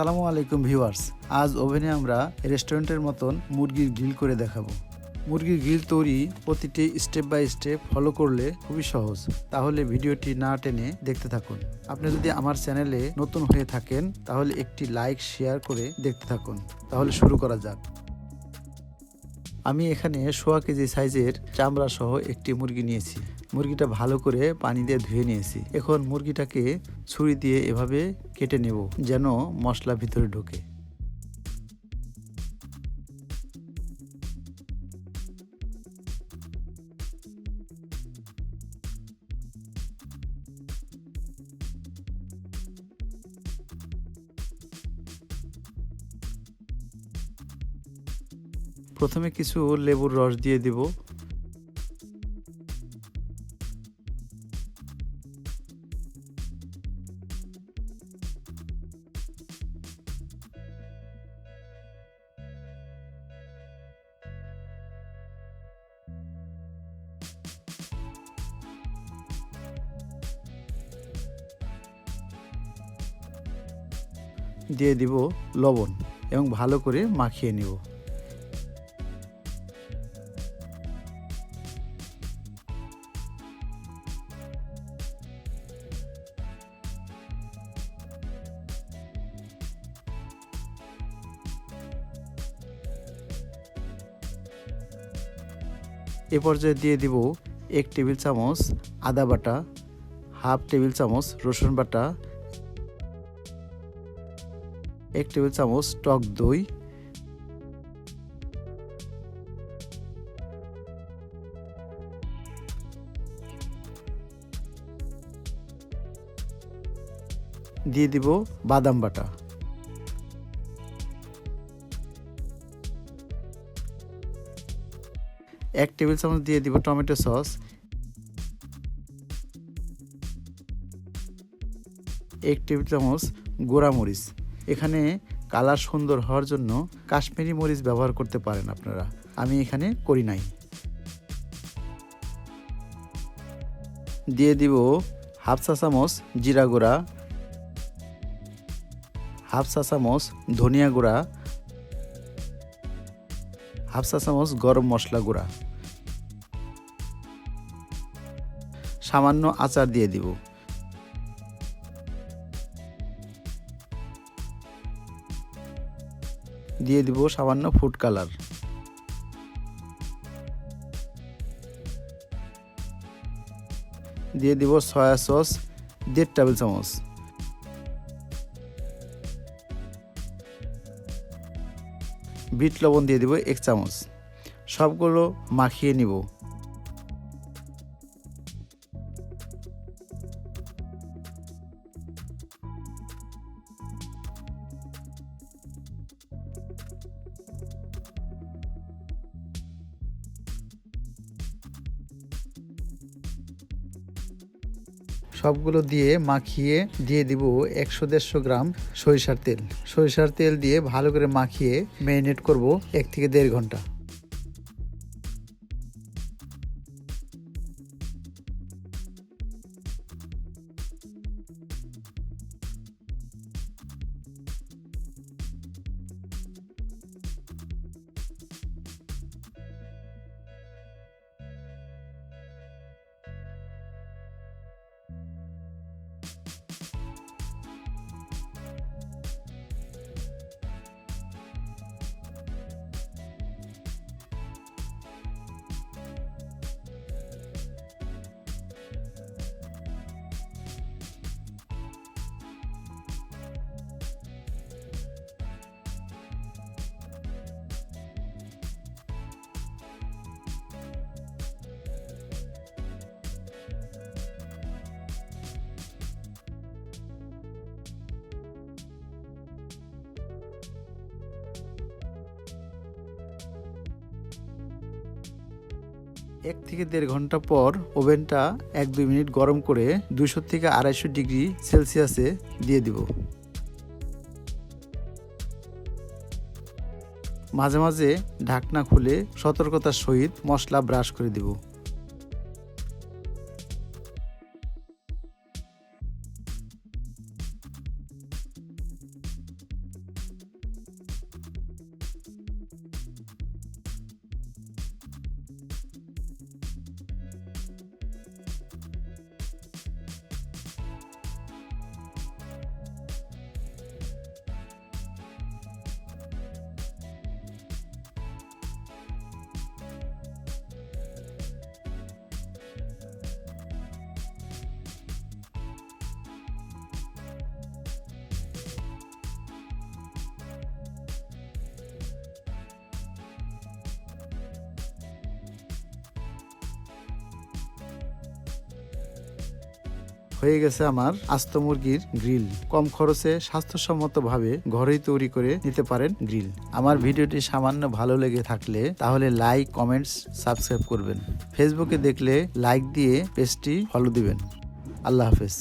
আসসালামু আলাইকুম ভিউয়ার্স। আজ ওভেনে আমরা রেস্টুরেন্টের মতন মুরগির গ্রিল করে দেখাবো। মুরগির গ্রিল তৈরি প্রতিটি স্টেপ বাই স্টেপ ফলো করলে খুবই সহজ। তাহলে ভিডিওটি না টেনে দেখতে থাকুন। আপনি যদি আমার চ্যানেলে নতুন হয়ে থাকেন, তাহলে একটি লাইক, শেয়ার করে দেখতে থাকুন। তাহলে শুরু করা যাক। আমি এখানে সোয়া কেজি সাইজের চামড়া সহ একটি মুরগি নিয়েছি। মুরগিটা ভালো করে পানি দিয়ে ধুয়ে নিয়েছি। এখন মুরগিটাকে ছুরি দিয়ে এভাবে কেটে নেব যেন মশলা ভিতরে ঢোকে। প্রথমে কিছু লেবুর রস দিয়ে দিব। দিয়ে দিব লবণ এবং ভালো করে মাখিয়ে নিব। এ পর্যায়ে দিয়ে দিব এক টেবিল চামচ আদা বাটা, হাফ টেবিল চামচ রসুন বাটা এক টেবিল চামচ টক দই। দিয়ে দিব বাদাম বাটা। এক টেবিল চামচ দিয়ে দিব টমেটো সস। এক টেবিল চামচ গোড়া মরিচ এখানে কালার সুন্দর হওয়ার জন্য কাশ্মীরি মরিচ ব্যবহার করতে পারেন আপনারা। আমি এখানে করি নাই। দিয়ে দিব হাফ চা চামচ জিরা গুঁড়া, হাফ চা চামচ ধনিয়া গুঁড়া, হাফ চা চামচ গরম মশলা গুঁড়া। সামান্য আচার দিয়ে দিব। দিয়ে দিব সামান্য ফুড কালার দিয়ে দিব সয়া সস দেড় টেবিল চামচ। বিট লবণ দিয়ে দিব এক চামচ। সবগুলো মাখিয়ে নিব। সবগুলো দিয়ে মাখিয়ে দিয়ে দিব একশো দেড়শো গ্রাম সরিষার তেল। সরিষার তেল দিয়ে ভালো করে মাখিয়ে ম্যারিনেট করব এক থেকে দেড় ঘণ্টা। এক থেকে দেড় ঘণ্টা পর ওভেনটা এক দুই মিনিট গরম করে দুশো থেকে আড়াইশো ডিগ্রি সেলসিয়াসে দিয়ে দিব। মাঝে মাঝে ঢাকনা খুলে সতর্কতার সহিত মশলা ব্রাশ করে দিব। হয়ে গেছে আমার আস্ত মুরগির গ্রিল। কম খরচে স্বাস্থ্যসম্মতভাবে ঘরেই তৈরি করে নিতে পারেন গ্রিল। আমার ভিডিওটি সামান্য ভালো লেগে থাকলে তাহলে লাইক, কমেন্টস, সাবস্ক্রাইব করবেন। ফেসবুকে দেখলে লাইক দিয়ে পেজটি ফলো দিবেন। আল্লাহ হাফেজ।